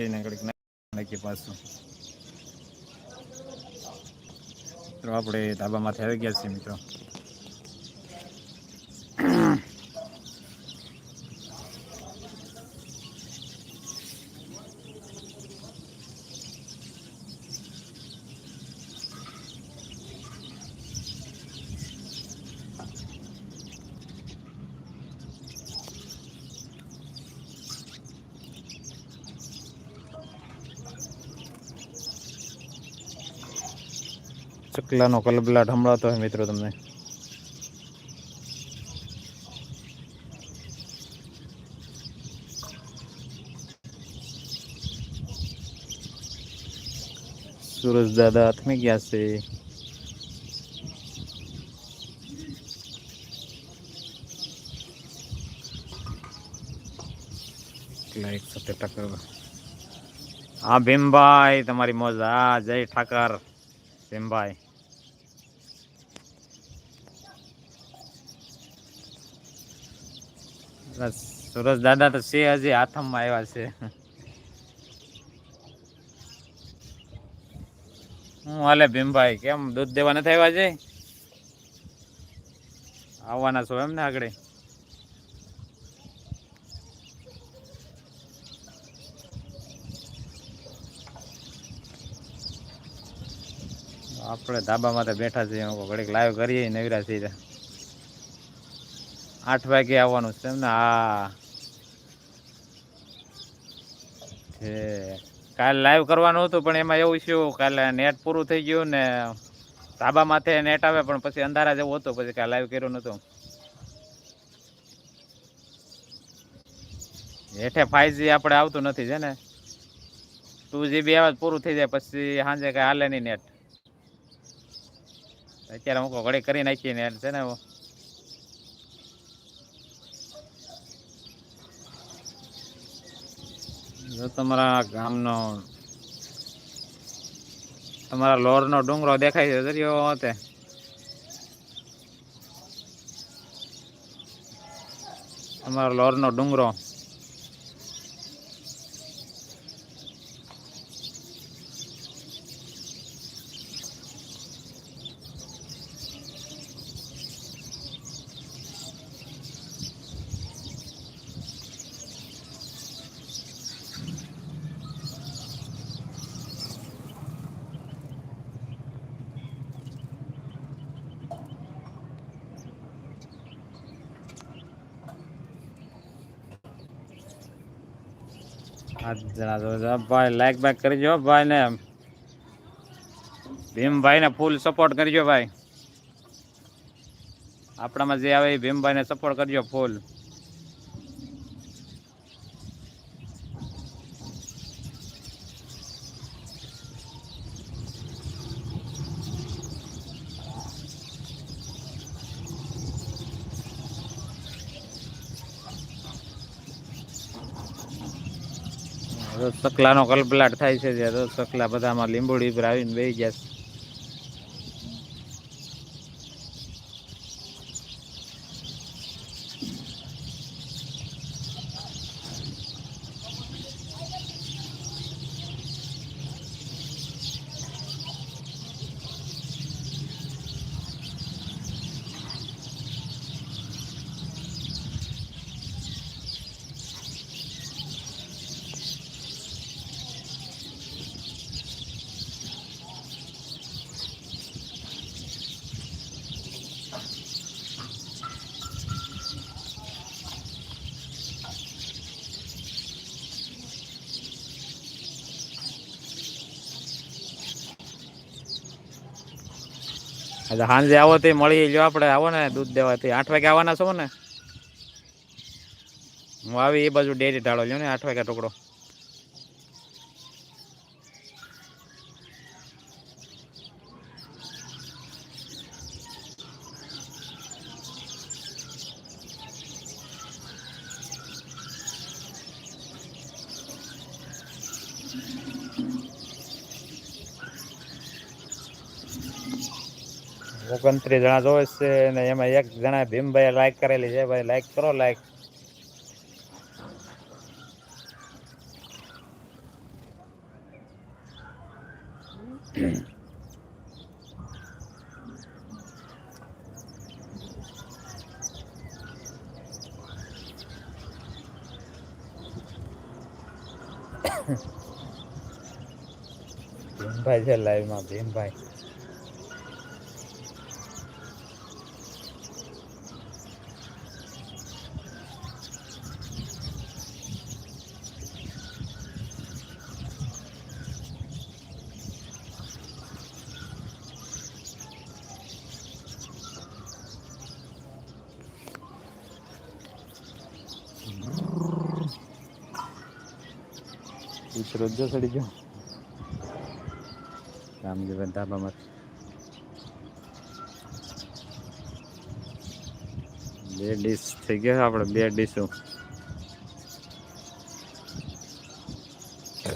ઘડીક નાખી પાછું મિત્રો આપણે ધાબામાંથી આવી ગયા છીએ મિત્રો. ચકલાનો કલબલાટ સંભળાતો હોય મિત્રો તમને સુરજ દાદા હાથમાં ગયા છે કેટલા એક સાથે ટક્કર હા ભીમભાઈ તમારી મોજ હા જય ઠાકર ભીમભાઈ સુરજ દાદા તો છે હજી, હાથમાં આવ્યા છે. હું હાલે ભીમભાઈ, કેમ દૂધ દેવા નથી આવ્યા છે આવવાના છો એમ ને આગળ? આપણે ધાબામાં તો બેઠા છીએ, ઘડીક લાઈવ કરીએ નવીરા છીએ આઠ વાગે આવવાનું છે ને? હા. છે. કાલ લાઈવ કરવાનું હતું, પણ એમાં એવું થયું, કાલે નેટ પૂરું થઈ ગયું ને ધાબા માથે નેટ આવે, પણ પછી અંધારા જેવું હતું, પછી કાલે લાઈવ કર્યું નહોતું. હેઠે ફાઈવ જી આપણે આવતું નથી છે ને? ટુ જીબી આવે પૂરું થઈ જાય, પછી સાંજે કાંઈ હાલે નહીં નેટ અત્યારે હું ઘડી કરી નાખીએ નેટ છે ને? જો તમારા ગામનો તમારા લોરનો ડુંગરો દેખાય છે દરિયો તે તમારા લોરનો ડુંગરો. ભાઈ લાઈક બાઈક કરજો ભાઈ ને ભીમભાઈ ને ફૂલ સપોર્ટ કરજો ભાઈ. આપણામાં જે આવે એ ભીમભાઈ ને સપોર્ટ કરજો ફૂલ સકલાનો કલબલાટ થાય છે જ્યારે રોજ સકલા બધામાં લીંબોડી ઉપર આવીને બેસી છે. આજે સાંજે આવો તે મળી લ્યો આપણે, આવો ને, દૂધ દેવાથી. આઠ વાગે આવવાના છો ને હું આવી એ બાજુ ડેરી ઢાળો, લ્યો ને, આઠ વાગે ટુકડો. ઓગણત્રીસ જણા જોવે છે ને એમાં એક જણા ભીમભાઈ લાઈક કરેલી છે. ભાઈ લાઈક કરો લાઈક ભીમભાઈ છે લાઈવમાં ભીમભાઈ. જો ચડી ગયો રામજીભાઈ ધાબામાં બે ડીશ થઈ ગયા આપણે બે ડીશો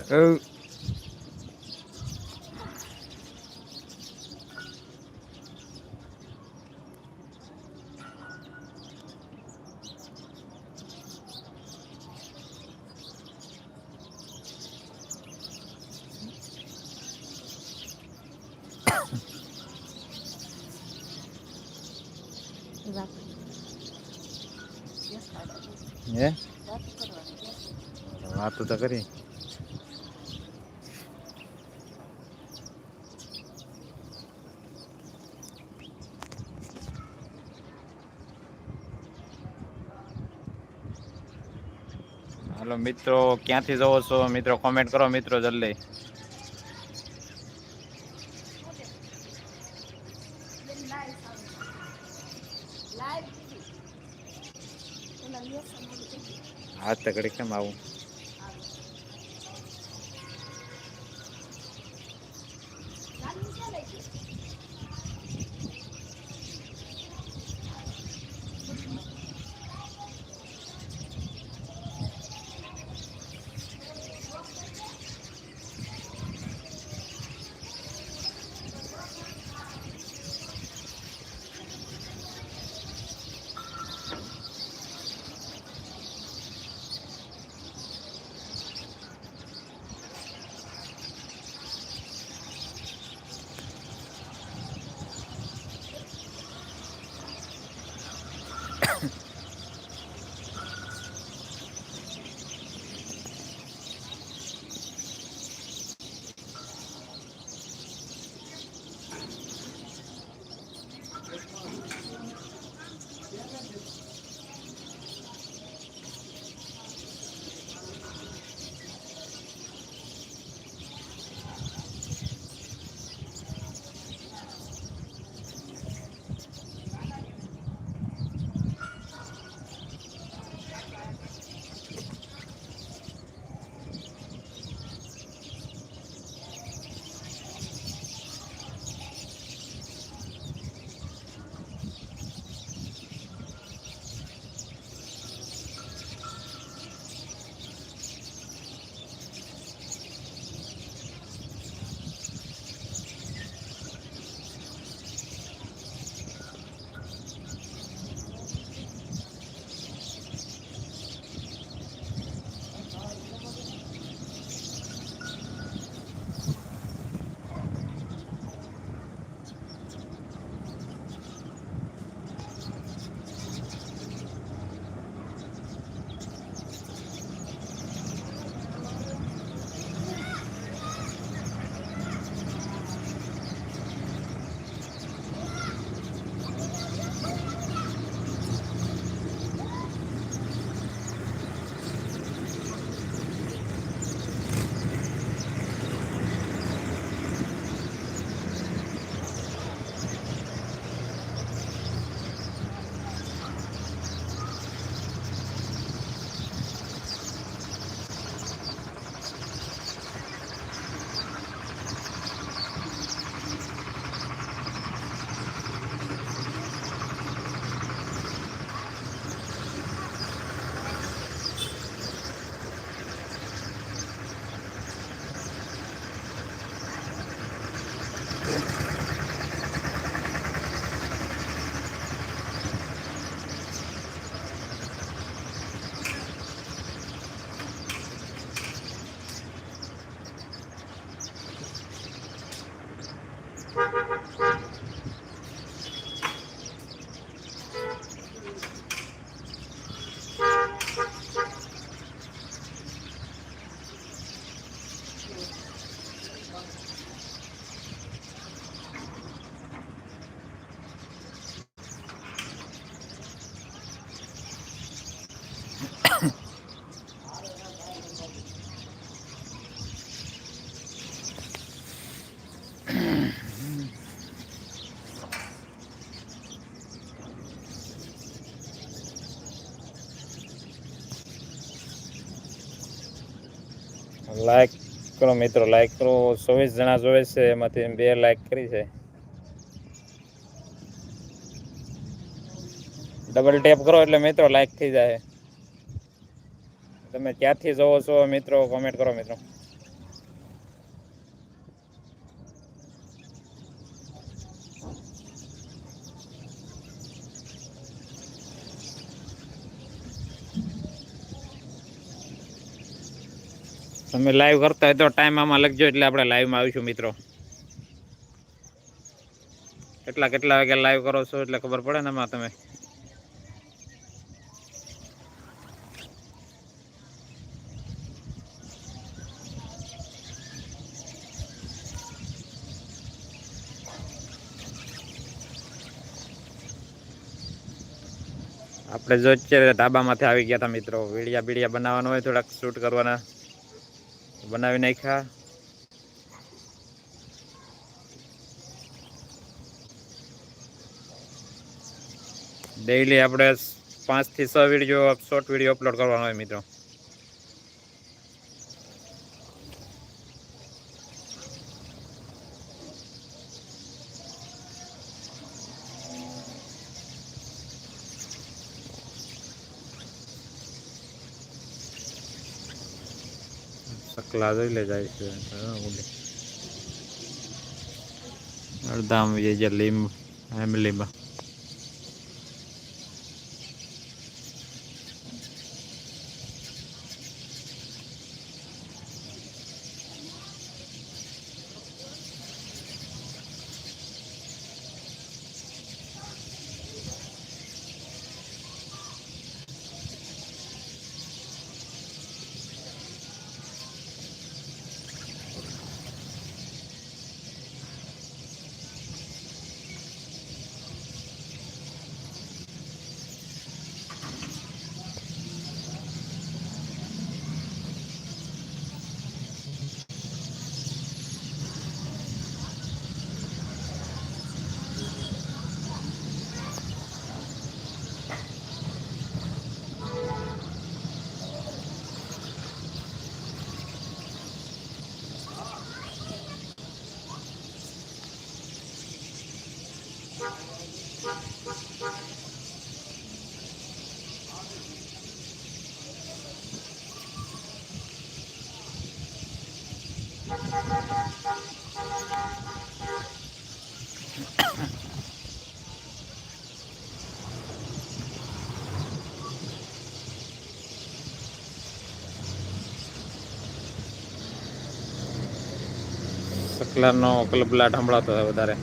હે વાતો તો કરી હાલો મિત્રો, ક્યાંથી જવો છો? મિત્રો કોમેન્ટ કરો મિત્રો જલ્દી. હાથ તો ઘડી કેમ આવું. લાઈક કરો મિત્રો લાઈક કરો. ચોવીસ જણા જોવે છે, એમાંથી બે લાઈક કરી છે. ડબલ ટેપ કરો એટલે મિત્રો લાઈક થઈ જાય. તમે ક્યાંથી જોવો છો મિત્રો? કોમેન્ટ કરો મિત્રો. તમે લાઈવ કરતા હોય તો ટાઈમ આમાં લખજો એટલે આપણે લાઈવમાં આવીશું મિત્રો. કેટલા કેટલા વાગે લાઈવ કરો છો એટલે ખબર પડે ને એમાં તમે? આપણે જો અત્યારે ધાબામાંથી આવી ગયા હતા મિત્રો. વીડિયા બીડિયા બનાવવાનો હોય થોડાક શૂટ કરવાના. બનાવી નાખ્યા. ડેઈલી આપણે પાંચથી છ વીડિયો શોર્ટ વીડિયો અપલોડ કરવાનો હોય મિત્રો. સકલા જોઈ લે જાય છે. અડધા જે લીંબ ફેમિલીમાં સકલાનો કલબલાટ સંભળાતો વધારે.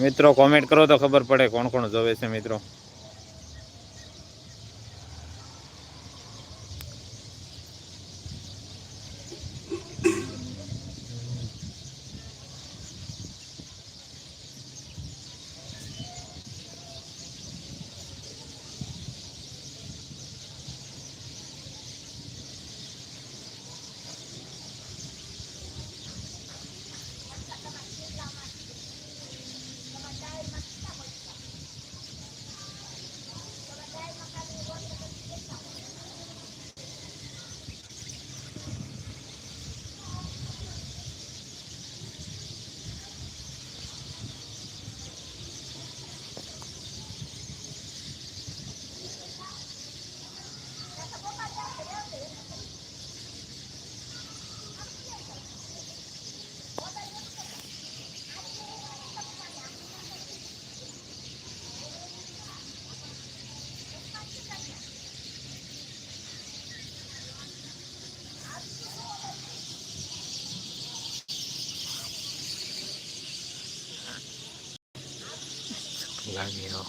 મિત્રો કોમેન્ટ કરો તો ખબર પડે કોણ કોણ જોવે છે મિત્રો લાગ્યો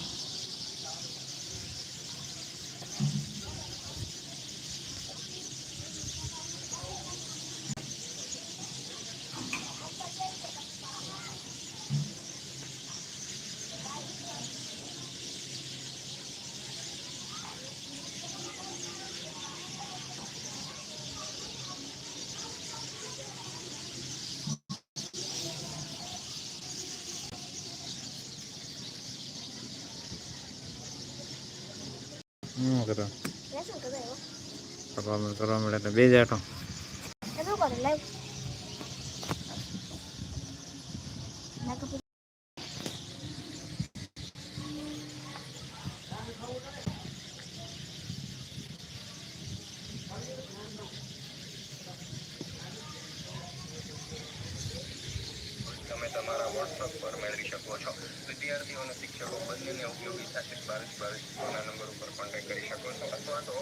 લેસન કરો એવો મળે કરવા મળે એટલે બે જાટો તમારા વોટ્સઅપ પર મેળવી શકો છો. વિદ્યાર્થીઓ અને શિક્ષકો બંનેને ઉપયોગી સાથે બાવીસ બાવીસ ફોનના નંબર ઉપર કોન્ટેક્ટ કરી શકો છો. અથવા તો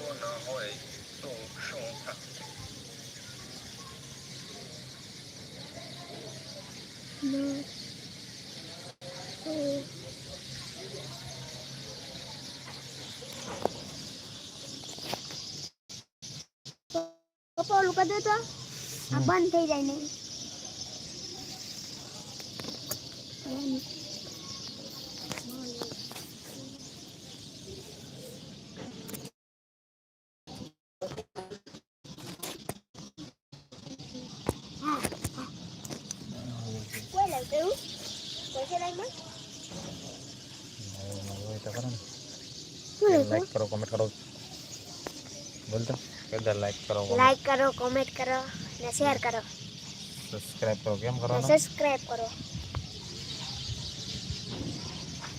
તો ન હોય તો શું થશે No. Oh. ઓલું કરી દે તો આ બંધ થઈ જાય નહીં કોઈ લાઈટ એવું કોઈ છે લાઈટમાં શું લાઈટ લાઈક કરો કોમેન્ટ કરો બોલતો કદાચ લાઈક કરો લાઈક કરો કોમેન્ટ કરો ને શેર કરો. સબસ્ક્રાઇબ કરો કેમ કરો? સબસ્ક્રાઇબ કરો.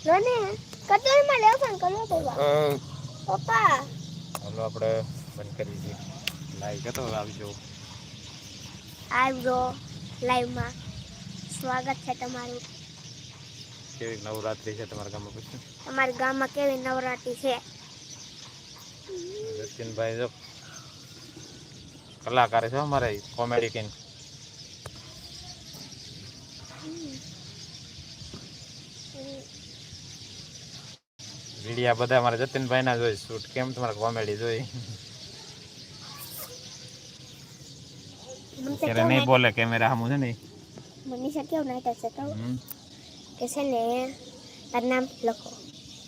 લો ને માં લેવ પણ કરો પપ્પા પપ્પા. હાલો આપણે બંધ કરી દઈએ. લાઈક હતો આવજો. આવજો લાઈવમાં. સ્વાગત છે તમારું. કેવી નવરાત્રી છે તમારા ગામમાં પૂછ્યું? તમારા ગામમાં કેવી નવરાત્રી છે? જતીનભાઈ જો. કલાકાર છે અમારે કોમેડી કિંગ વિડિયા બધા અમારે જતીનભાઈ ના જોઈ શૂટ કેમ તમારે કોમેડી જોઈ ત્યારે નહીં બોલે કેમેરા સામું છે ને મનીષા કેવું નાટક છે તો? કે છે ને તાર નામ લખો.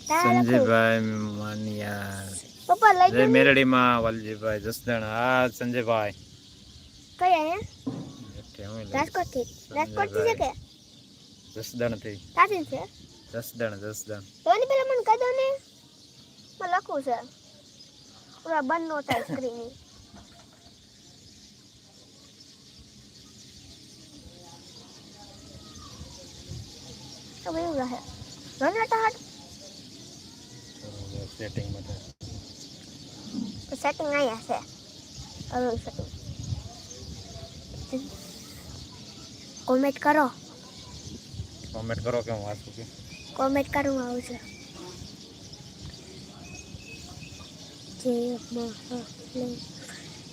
સંજયભાઈ માનિયા. પપ્પા લઈ જય મેરડીમાં વાલજીભાઈ જસદણ. હા સંજયભાઈ. કયા હે. રાજકોટથી રાજકોટથી છે કે? જસદણથી કાથી છે? જસદણ જસદણ. તો પેલા મને કહી દો ને. મને લખું છે. પૂરા બંધ નો થાય સ્ક્રીન તો એવું રહે. રનાટા હાટ સેટિંગ માટે સેટિંગ અહીંયા છે હવે સેટિંગ કોમેન્ટ કરો કોમેન્ટ કરો કે હું વાંચું કે કોમેન્ટ કરું આવશે જે મહાલે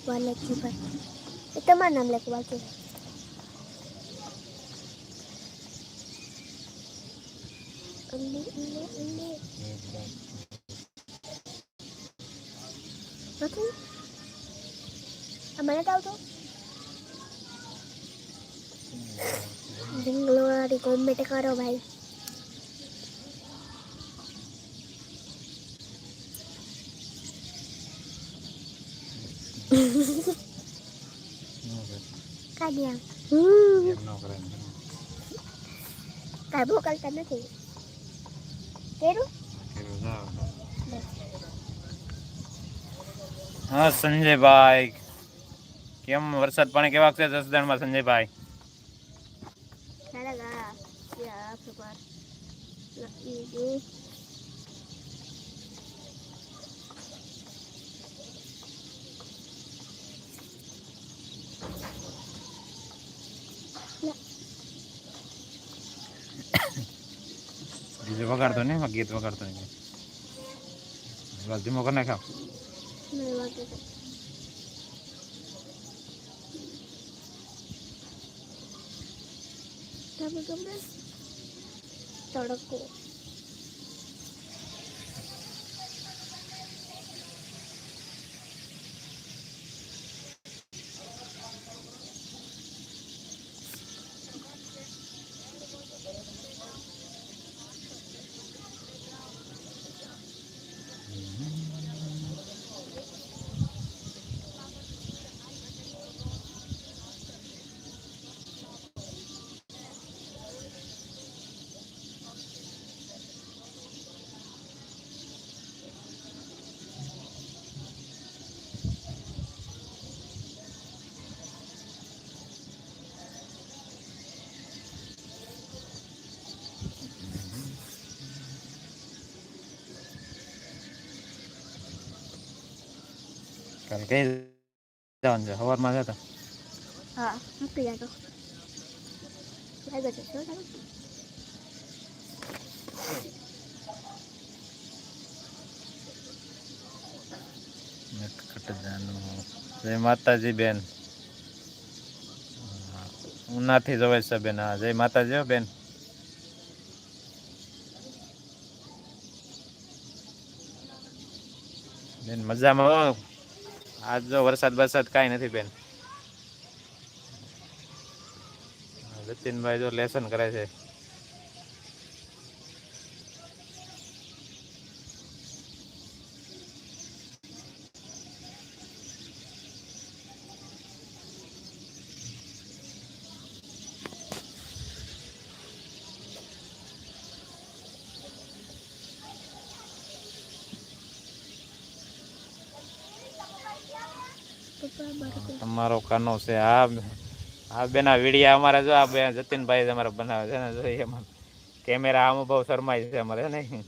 વાલજીભાઈ એ તમારું નામ લખી બાકી અલ્લી, અલ્લી, અલ્લી. નથી? મને આવતો? જંગલવાળી કોમેન્ટ કરો ભાઈ. કાઢ્યા કાંઈ મોકલતા નથી. કેરું હા સંજયભાઈ. કેમ વરસાદ પાણી કેવા છે જસદણમાં સંજયભાઈ. વગાડતો નહીં ગીત વગાડતો નહીં. ધીમો કરી નાખાવ Mana waktu itu? Tapi kemudian કાલ કઈ જવાનું છે સવારમાં જતા હા મૂકી લાગે છે શું જય માતાજી બેન ઉનાથી જવાય છે બેન હા જય માતાજી હો બેન બેન મજામાં આજ જો વરસાદ બરસાદ કાંઈ નથી બેન. જતીનભાઈ જો લેસન કરે છે પપ્પા તમારો કાનો છે. આ આ બેન વિડીયા અમારે જો, આ બે જતીનભાઈ અમારા બનાવે છે ને જોઈએ એમાં કેમેરા આમાં બહુ શરમાય છે અમારે નહીં?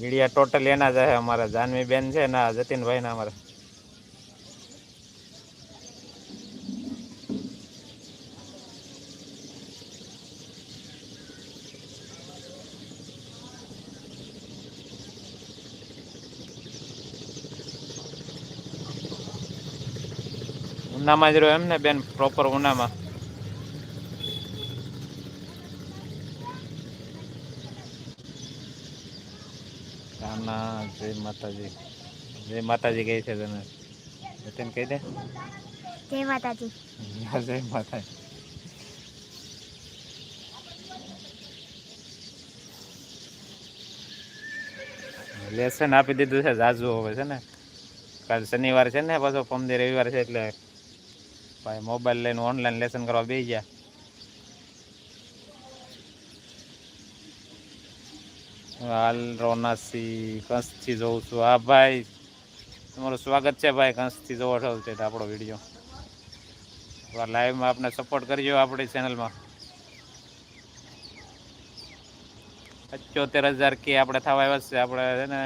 વિડીયા ટોટલ એના જ છે, અમારા જાનવી બેન છે ને જતીનભાઈ ના અમારે. ઉનામાં જ રહ્યો એમ ને બેન પ્રોપર ઉનામાં. જય માતાજી. જય માતાજી કહે છે તને. કહી દે. જય માતાજી. જય માતાજી. લેસન આપી દીધું છે જાજુ હવે છે ને. કાલ શનિવાર છે ને પાછો પમદી રવિવાર છે એટલે ભાઈ મોબાઈલ લઈને ઓનલાઈન લેસન કરવા બે ગયા. હાલ રોનાસી, કંસથી જોઉં છું. હા ભાઈ, તમારું સ્વાગત છે ભાઈ, કંસથી જોવો છો છે આપણો વીડિયો લાઈવમાં આપણે સપોર્ટ કરજો આપણી ચેનલમાં પચોતેર હજાર કે આપણે થવા આવ્યા છે, આપણે છે ને,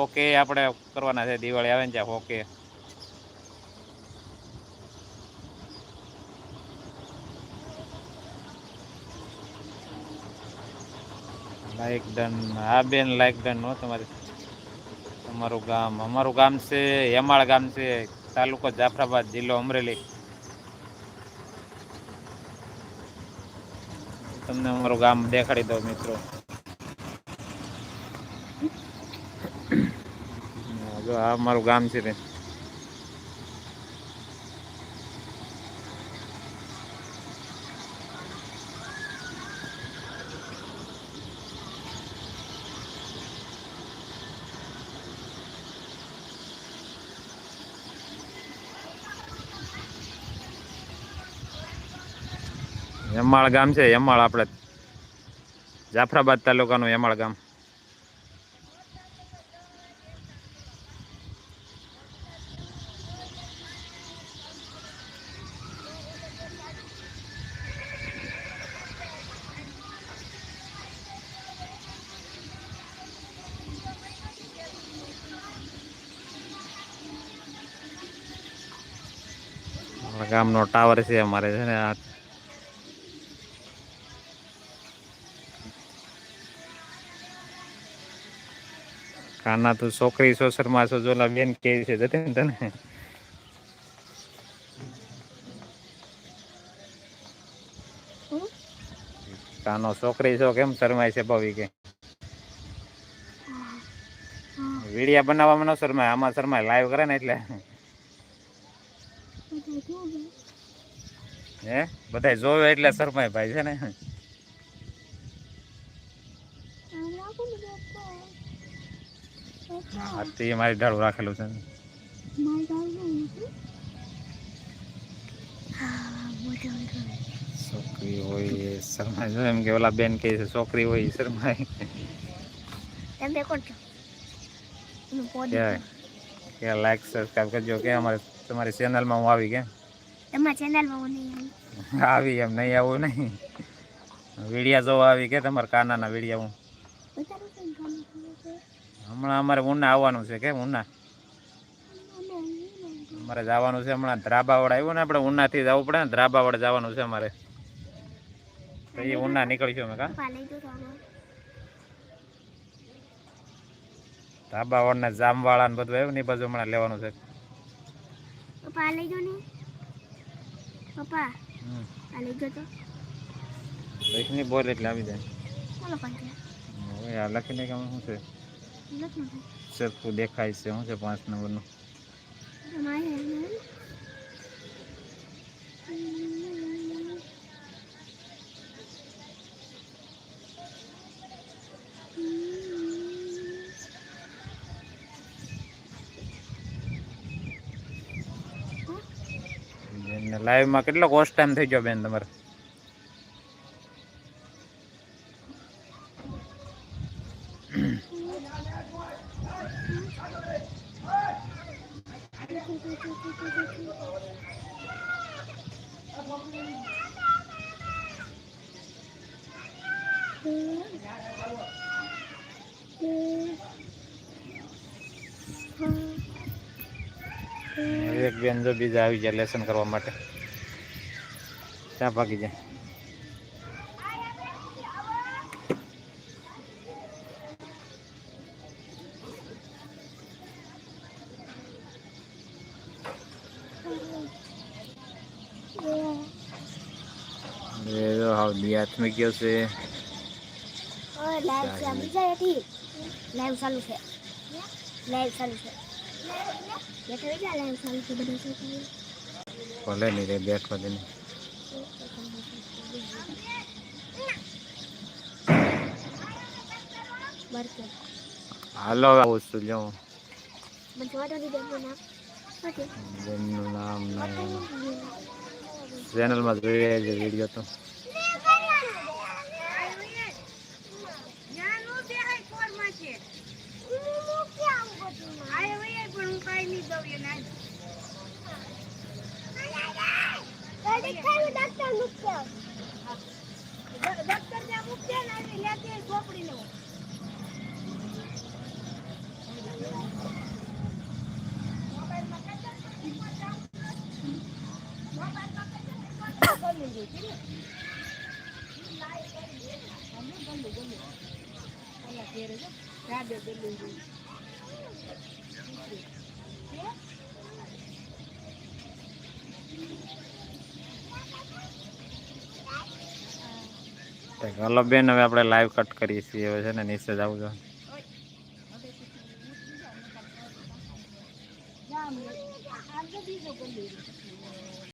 ઓકે આપણે કરવાના છે. દિવાળી આવે ને ત્યાં ઓકે. લાઈક ડન હા બેન લાઈક ડન હો તમારે. તમારું ગામ, અમારું ગામ છે યમાળ ગામ છે, તાલુકો જાફરાબાદ, જિલ્લો અમરેલી. તમને અમારું ગામ દેખાડી દઉં, મિત્રો. આ અમારું ગામ છે બેન. યમાળ ગામ છે યમાળ આપણે જાફરાબાદ તાલુકાનું યમાળ ગામ. ગામનો ટાવર છે અમારે છે ને, આ કાના તું છોકરી સોસરમાં છો જોલા બેન કે છે જતી ને તને? કાનો છોકરી છો કેમ શરમાય છે ભવી કે? વિડિયા બનાવવામાં ન શરમાય આમાં શરમાય લાઈવ કરે ને એટલે. હે? બધા જોવે એટલે શરમાય ભાઈ છે ને? બાપા, આથી મારી ઢાળું રાખેલું છે. હા. છોકરી હોય શરમાય. જો એમ કે ઓલા બેન કહે છે છોકરી હોય શરમાય. એમ રેકોર્ડ. કે લાઈક સબસ્ક્રાઇબ કરજો કે અમારે તમારી ચેનલમાં હું આવી કે? તમારા ચેનલમાં હું નહીં આવી. આવી એમ નહીં આવું નહીં. વીડિયા જોવા આવી કે તમારા કાનાના વીડિયા હું બતાડો તો ને ગાનું ખબર છે. હમણાં અમારે ઉના આવવાનું છે કે ઉના? અમારે જવાનું છે હમણાં ધ્રાબાવડ આવ્યું ને આપણે ઉનાથી જવું પડે ને ધ્રાબાવડ જવાનું છે અમારે. તો એ ઉના નીકળીશું અમે કા. ધાબાવડ ને જામવાળા ને બધું આવ્યું ને એ બાજુ હમણાં લેવાનું છે. પપ્પા લઈ જો ને. પપ્પા આ લઈ જો તો. વૈષ્ણવી બોલ એટલે આવી જાય. લખીને કે શું છે. સરખું દેખાય છે શું છે પાંચ નંબરનું. લાઈવમાં કેટલો કોસ્ટ ટાઈમ થઈ ગયો બેન તમારે બેન જો બીજા આવી જાય લેસન કરવા માટે. ત્યાં ભાગી જાય. હાથમાં ગયો છે. ઓય લાઈવ છે. લાઈવ ચાલુ છે. લાઈવ ચાલુ છે બેઠા બીજા લાઈવ ચાલુ છે બધા છે ભલે નહીં રે બેઠવા દે હાલો, આવું છું જો મને જોવા તો દીધે ના ઓકે બેનનું નામ ચેનલમાં જોઈએ છે વીડિયો તો. હલો બેન હવે આપણે લાઈવ કટ કરીએ છીએ. હવે છે ને નીચે જવું જો